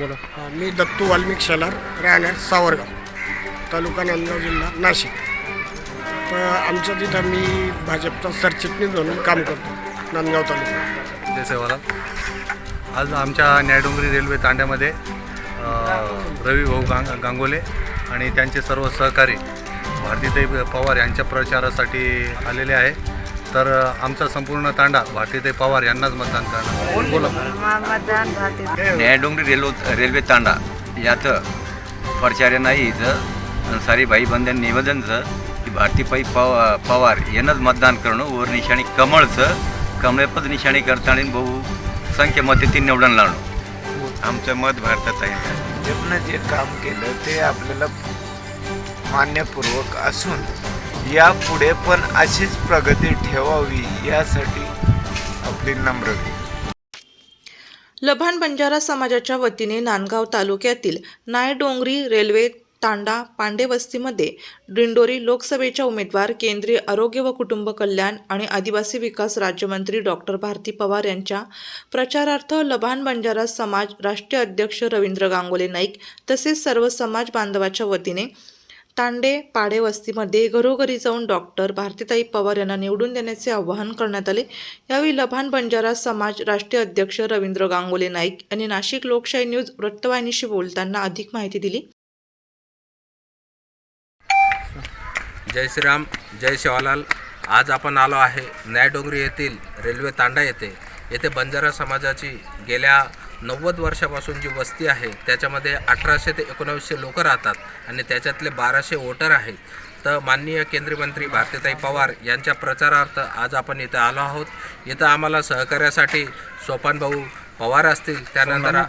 बोला. मी दत्तू वाल्मिक शेलार राहणार सावरगाव तालुका नांदगाव जिल्हा नाशिक. तर आमच्या तिथं मी भाजपचा सरचिटणीस म्हणून काम करतो नांदगाव तालुका. जय सेवालाल. आज आमच्या न्यायडोंगरी रेल्वे तांड्यामध्ये रवी भाऊ गांग गांगोले आणि त्यांचे सर्व सहकारी भारतीताई पवार यांच्या प्रचारासाठी आलेले आहे. तर आमचा संपूर्ण तांडा भारतीताई पवार यांनाच मतदान करणार. बोला. मतदान भारतीय न्यायडोंगरी रेल्वे रेल्वे तांडा याचं प्रचार नाही इथं सारी भाई बंधन निवेदनचं की भारतीपाई पव पवार यांनाच मतदान करणं वर निशाणी कमळचं कमळपद निशाणी करताना बहु संख्य मते निवडून लावणं. आमचं मत भारतात आहे. भाजपनं जे काम केलं ते आपल्याला मान्यपूर्वक असून यापुढे पण अशीच प्रगती ठेवावी यासाठी आपली नम्र लभान बंजारा समाजाच्या वतीने नांदगाव तालुक्यातील नायडोंगरी रेल्वे तांडा पांडेवस्तीमध्ये डिंडोरी लोकसभेच्या उमेदवार केंद्रीय आरोग्य व कुटुंब कल्याण आणि आदिवासी विकास राज्यमंत्री डॉक्टर भारती पवार यांच्या प्रचारार्थ लभान बंजारा समाज राष्ट्रीय अध्यक्ष रवींद्र गांगोले नाईक तसेच सर्व समाज बांधवाच्या वतीने तांडे पाडे वस्तीमध्ये घरोघरी जाऊन डॉक्टर भारतीताई पवार यांना निवडून देण्याचे आवाहन करण्यात आले. यावेळी लभान बंजारा समाज राष्ट्रीय अध्यक्ष रवींद्र गांगोले नाईक यांनी नाशिक लोकशाही न्यूज वृत्तवाहिनीशी बोलताना अधिक माहिती दिली. जय श्रीराम जय शिवालाल. आज आपण आलो आहे न्यायडोंगरी येथील रेल्वे तांडा येथे. येथे बंजारा समाजाची गेल्या नव्वद वर्षापासून जी वस्ती आहे त्याच्यामध्ये अठराशे ते एकोणावीसशे लोक राहतात आणि त्याच्यातले बाराशे वोटर आहेत. तर माननीय केंद्रीय मंत्री भारतीताई पवार यांच्या प्रचारार्थ आज आपण इथं आलो आहोत. इथं आम्हाला सहकार्यासाठी सोपान भाऊ पवार असतील त्यानंतर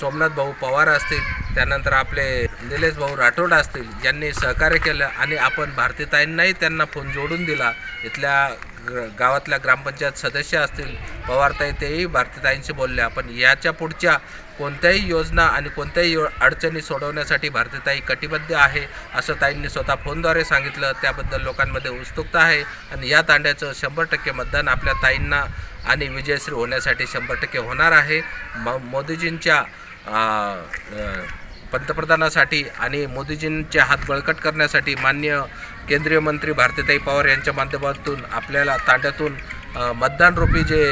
सोमनाथ भाऊ. पवार असतील त्यानंतर आपले निलेश भाऊ राठोड असतील यांनी सहकार्य केलं आणि आपण भारतीताईंनाही त्यांना फोन जोडून दिला. इथल्या ग गावातल्या ग्रामपंचायत सदस्य असतील पवारताई तेही भारतीताईंशी बोलले. आपण याच्या पुढच्या कोणत्याही योजना आणि कोणत्याही यो अडचणी सोडवण्यासाठी भारतीताई कटिबद्ध आहे असं ताईंनी स्वतः फोनद्वारे सांगितलं. त्याबद्दल लोकांमध्ये उत्सुकता आहे आणि या तांड्याचं शंभर टक्के मतदान आपल्या ताईंना आणि विजयश्री होण्यासाठी शंभर टक्के होणार आहे. म मोदीजींच्या पंतप्रधानासाठी आणि मोदीजींचे हात बळकट करण्यासाठी मान्य केंद्रीय मंत्री भारतीताई पवार यांच्या माध्यमातून आपल्याला तांड्यातून मतदान मतदानरूपी जे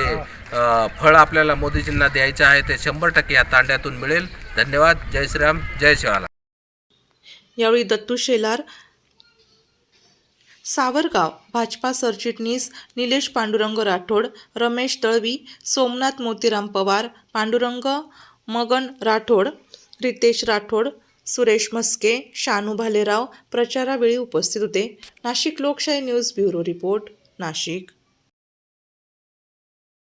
फळ आपल्याला मोदीजींना द्यायचे आहे ते शंभर टक्के या तांड्यातून मिळेल. धन्यवाद. जय श्रीराम. जय शिवाला. यावेळी दत्तू शेलार सावरगाव भाजपा सरचिटणीस निलेश पांडुरंग राठोड रमेश दळवी सोमनाथ मोतीराम पवार पांडुरंग मगन राठोड रितेश राठोड सुरेश मस्के शानू भालेराव प्रचारावेळी उपस्थित होते. नाशिक लोकशाही न्यूज ब्युरो रिपोर्ट नाशिक.